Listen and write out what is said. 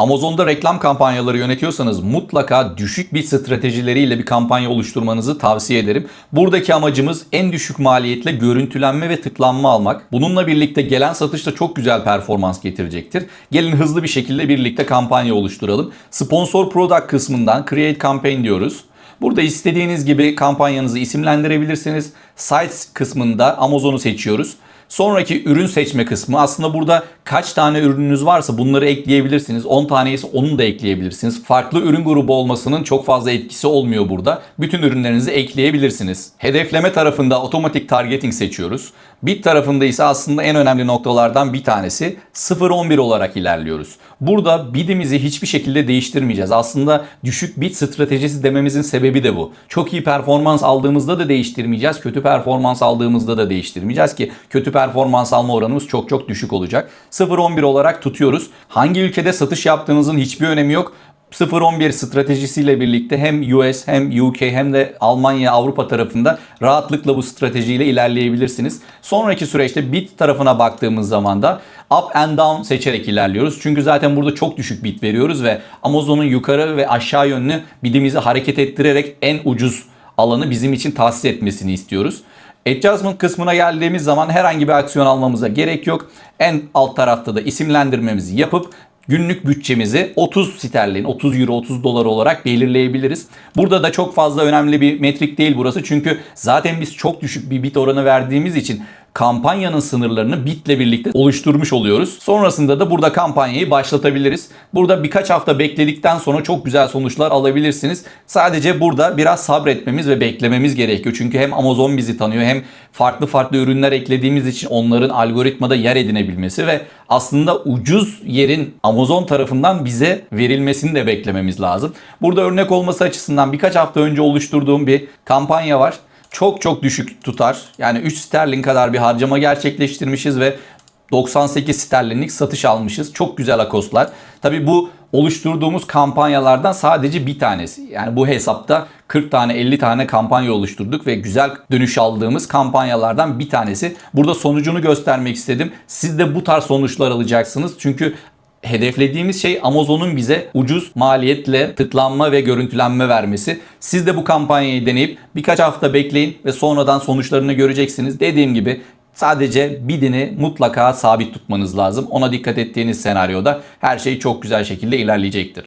Amazon'da reklam kampanyaları yönetiyorsanız mutlaka düşük bit stratejileriyle bir kampanya oluşturmanızı tavsiye ederim. Buradaki amacımız en düşük maliyetle görüntülenme ve tıklanma almak. Bununla birlikte gelen satışta çok güzel performans getirecektir. Gelin hızlı bir şekilde birlikte kampanya oluşturalım. Sponsor product kısmından create campaign diyoruz. Burada istediğiniz gibi kampanyanızı isimlendirebilirsiniz. Sites kısmında Amazon'u seçiyoruz. Sonraki ürün seçme kısmı aslında burada kaç tane ürününüz varsa bunları ekleyebilirsiniz. 10 tane ise onu da ekleyebilirsiniz. Farklı ürün grubu olmasının çok fazla etkisi olmuyor burada. Bütün ürünlerinizi ekleyebilirsiniz. Hedefleme tarafında otomatik targeting seçiyoruz. Bit tarafında ise aslında en önemli noktalardan bir tanesi 0-11 olarak ilerliyoruz. Burada bidimizi hiçbir şekilde değiştirmeyeceğiz. Aslında düşük bit stratejisi dememizin sebebi de bu. Çok iyi performans aldığımızda da değiştirmeyeceğiz. Kötü performans aldığımızda da değiştirmeyeceğiz ki kötü performans alma oranımız çok çok düşük olacak. 0-11 olarak tutuyoruz. Hangi ülkede satış yaptığınızın hiçbir önemi yok. 0-11 stratejisiyle birlikte hem US hem UK hem de Almanya Avrupa tarafında rahatlıkla bu stratejiyle ilerleyebilirsiniz. Sonraki süreçte bit tarafına baktığımız zaman da up and down seçerek ilerliyoruz. Çünkü zaten burada çok düşük bit veriyoruz ve Amazon'un yukarı ve aşağı yönlü bitimizi hareket ettirerek en ucuz alanı bizim için tahsis etmesini istiyoruz. Adjustment kısmına geldiğimiz zaman herhangi bir aksiyon almamıza gerek yok. En alt tarafta da isimlendirmemizi yapıp günlük bütçemizi 30 sterlin, 30 euro, 30 dolar olarak belirleyebiliriz. Burada da çok fazla önemli bir metrik değil burası. Çünkü zaten biz çok düşük bir bit oranı verdiğimiz için kampanyanın sınırlarını bitle birlikte oluşturmuş oluyoruz. Sonrasında da burada kampanyayı başlatabiliriz. Burada birkaç hafta bekledikten sonra çok güzel sonuçlar alabilirsiniz. Sadece burada biraz sabretmemiz ve beklememiz gerekiyor. Çünkü hem Amazon bizi tanıyor hem farklı farklı ürünler eklediğimiz için onların algoritmada yer edinebilmesi ve aslında ucuz yerin Amazon tarafından bize verilmesini de beklememiz lazım. Burada örnek olması açısından birkaç hafta önce oluşturduğum bir kampanya var çok çok düşük tutar. Yani 3 sterlin kadar bir harcama gerçekleştirmişiz ve 98 sterlinlik satış almışız. Çok güzel akoslar. Tabi bu oluşturduğumuz kampanyalardan sadece bir tanesi. Yani bu hesapta 40 tane 50 tane kampanya oluşturduk ve güzel dönüş aldığımız kampanyalardan bir tanesi. Burada sonucunu göstermek istedim. Siz de bu tarz sonuçlar alacaksınız. Çünkü hedeflediğimiz şey Amazon'un bize ucuz maliyetle tıklanma ve görüntülenme vermesi. Siz de bu kampanyayı deneyip birkaç hafta bekleyin ve sonradan sonuçlarını göreceksiniz. Dediğim gibi sadece bidini mutlaka sabit tutmanız lazım. Ona dikkat ettiğiniz senaryoda her şey çok güzel şekilde ilerleyecektir.